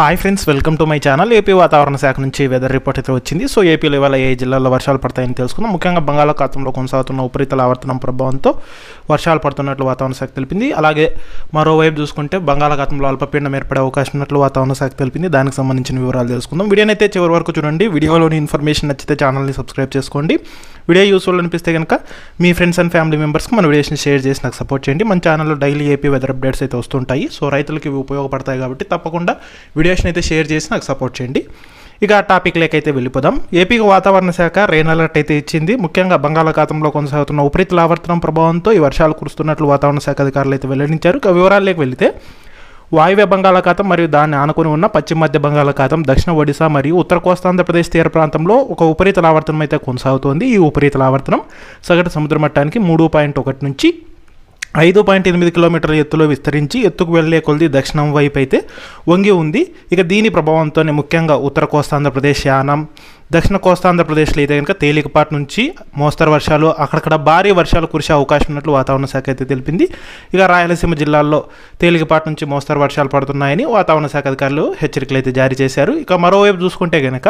Hi friends welcome to my channel AP వాతావరణ శాఖ నుంచి వెదర్ రిపోర్ట్ అయితే వచ్చింది. సో ఏపీలో ఇవాళ ఏ జిల్లాల్లో వర్షాలు పడతాయని తెలుసుకుందాం. ముఖ్యంగా బంగాళాఖాతంలో కొనసాగుతున్న ఉపరితల ఆవర్తనం ప్రభావంతో వర్షాలు పడుతున్నట్లు వాతావరణ శాఖ తెలిపింది. అలాగే మరోవైపు చూసుకుంటే బంగాళాఖాతంలో అల్పపీడనం ఏర్పడే అవకాశం ఉన్నట్లు వాతావరణ శాఖ తెలిపింది. దానికి సంబంధించిన వివరాలు తెలుసుకుందాం. వీడియోని అయితే చివరి వరకు చూడండి. వీడియోలోని ఇన్ఫర్మేషన్ నచ్చితే ఛానల్ని సబ్స్క్రైబ్ చేసుకోండి. వీడియో యూస్ఫుల్ అనిపిస్తే కనుక మీ ఫ్రెండ్స్ అండ్ ఫ్యామిలీ మెంబర్స్కి మన వీడియోస్ని షేర్ చేసి నాకు సపోర్ట్ చేయండి. మన ఛానల్లో డైలీ ఏపీ వెదర్ అప్డేట్స్ అయితే వస్తుంటాయి. సో రైతులకి ఇవి ఉపయోగపడతాయి కాబట్టి తప్పకుండా వీడియోస్ని అయితే షేర్ చేసి నాకు సపోర్ట్ చేయండి. ఇక ఆ టాపిక్ లేకైతే వెళ్ళిపోదాం. ఏపీకి వాతావరణ శాఖ రెయిన్ అలర్ట్ అయితే ఇచ్చింది. ముఖ్యంగా బంగాళాఖాతంలో కొనసాగుతున్న ఉపరితల ఆవర్తనం ప్రభావంతో ఈ వర్షాలు కురుస్తున్నట్లు వాతావరణ శాఖ అధికారులు అయితే వెల్లడించారు. ఇక వివరాల్లోకి వెళితే వాయువ్య బంగాళాఖాతం మరియు దాన్ని ఆనుకుని ఉన్న పశ్చిమ మధ్య బంగాళాఖాతం దక్షిణ ఒడిశా మరియు ఉత్తర కోస్తాంధ్రప్రదేశ్ తీర ప్రాంతంలో ఒక ఉపరితల ఆవర్తనం అయితే కొనసాగుతోంది. ఈ ఉపరితల ఆవర్తనం సగటు సముద్ర మట్టానికి మూడు పాయింట్ ఒకటి నుంచి ఐదు పాయింట్ ఎనిమిది కిలోమీటర్ల ఎత్తులో విస్తరించి ఎత్తుకు వెళ్ళే కొలది దక్షిణం వైపు అయితే వంగి ఉంది. ఇక దీని ప్రభావంతోనే ముఖ్యంగా ఉత్తర కోస్తాంధ్రప్రదేశ్ యానం దక్షిణ కోస్తాంధ్రప్రదేశ్లో అయితే కనుక తేలికపాటి నుంచి మోస్తరు వర్షాలు అక్కడక్కడ భారీ వర్షాలు కురిసే అవకాశం ఉన్నట్లు వాతావరణ శాఖ అయితే తెలిపింది. ఇక రాయలసీమ జిల్లాల్లో తేలికపాటి నుంచి మోస్తరు వర్షాలు పడుతున్నాయని వాతావరణ శాఖ అధికారులు హెచ్చరికలు అయితే జారీ చేశారు. ఇక మరోవైపు చూసుకుంటే కనుక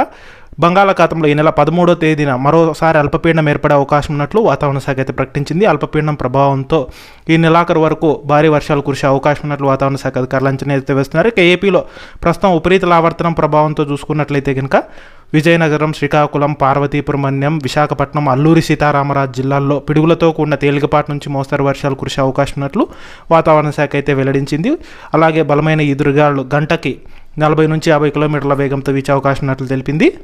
బంగాళాఖాతంలో ఈ నెల పదమూడో తేదీన మరోసారి అల్పపీడనం ఏర్పడే అవకాశం ఉన్నట్లు వాతావరణ శాఖ అయితే ప్రకటించింది. అల్పపీడనం ప్రభావంతో ఈ నెలాఖరు వరకు భారీ వర్షాలు కురిసే అవకాశం ఉన్నట్లు వాతావరణ శాఖ అధికారులు అంచనా అయితే వేస్తున్నారు. ఇక ఏపీలో ప్రస్తుతం ఉపరితల ఆవర్తనం ప్రభావంతో చూసుకున్నట్లయితే కనుక విజయనగరం శ్రీకాకుళం పార్వతీపురం అన్యం విశాఖపట్నం అల్లూరి సీతారామరాజు జిల్లాల్లో పిడుగులతో కూడిన తేలికపాటి నుంచి మోస్తరు వర్షాలు కురిసే అవకాశం ఉన్నట్లు వాతావరణ శాఖ అయితే వెల్లడించింది. అలాగే బలమైన ఎదురుగాలు గంటకి నలభై నుంచి యాభై కిలోమీటర్ల వేగంతో వీచే అవకాశం ఉన్నట్లు తెలిపింది.